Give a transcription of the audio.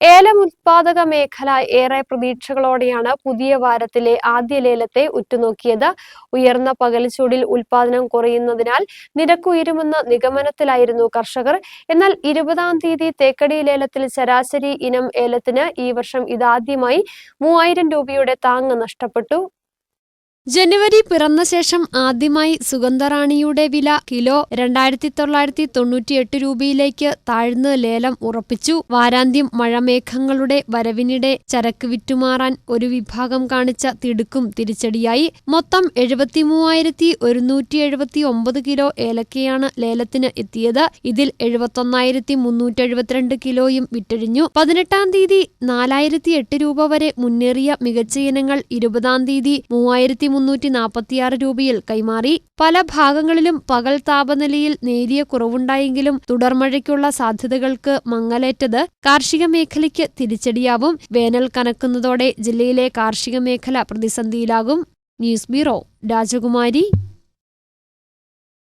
ഏലം ഉത്പാദക മേഖല ഏറെ പ്രതീക്ഷകളോടെയാണ് പുതിയ വാരത്തിലെ ആദ്യ ലേലത്തെ ഉറ്റുനോക്കിയത്. ഉയർന്ന പകൽച്ചൂടിൽ ഉൽപാദനം കുറയുന്നതിനാൽ നിരക്ക് ഉയരുമെന്ന നിഗമനത്തിലായിരുന്നു കർഷകർ. എന്നാൽ ഇരുപതാം തീയതി തേക്കടി ലേലത്തിൽ ശരാശരി ഇനം ഏലത്തിന് ഈ വർഷം ഇതാദ്യമായി മൂവായിരം രൂപയുടെ താങ്ങ് നഷ്ടപ്പെട്ടു. ജനുവരി പിറന്ന ശേഷം ആദ്യമായി സുഗന്ധറാണിയുടെ വില കിലോ രണ്ടായിരത്തി തൊള്ളായിരത്തി തൊണ്ണൂറ്റിയെട്ട് രൂപയിലേക്ക് താഴ്ന്ന് ലേലം ഉറപ്പിച്ചു. വാരാന്ത്യം മഴമേഘങ്ങളുടെ വരവിനിടെ ചരക്ക് വിറ്റുമാറാൻ ഒരു വിഭാഗം കാണിച്ച തിടുക്കും തിരിച്ചടിയായി. മൊത്തം എഴുപത്തിമൂവായിരത്തി ഒരുന്നൂറ്റി എഴുപത്തി ഒമ്പത് കിലോ ഏലക്കയാണ് ലേലത്തിന് എത്തിയത്. ഇതിൽ എഴുപത്തൊന്നായിരത്തി മുന്നൂറ്റി എഴുപത്തിരണ്ട് കിലോയും വിറ്റഴിഞ്ഞു. പതിനെട്ടാം തീയതി നാലായിരത്തി എട്ട് രൂപ വരെ മുന്നേറിയ മികച്ച ഇനങ്ങൾ ഇരുപതാം തീയതി മൂവായിരത്തി മുന്നൂറ്റി നാൽപ്പത്തിയാറ് രൂപയിൽ കൈമാറി. പല ഭാഗങ്ങളിലും പകൽ താപനിലയിൽ നേരിയ കുറവുണ്ടായെങ്കിലും തുടർമഴയ്ക്കുള്ള സാധ്യതകൾക്ക് മങ്ങലേറ്റത് കാർഷിക മേഖലയ്ക്ക് തിരിച്ചടിയാവും. വേനൽ കനക്കുന്നതോടെ ജില്ലയിലെ കാർഷിക മേഖല പ്രതിസന്ധിയിലാകും. ന്യൂസ് ബ്യൂറോ രാജകുമാരി.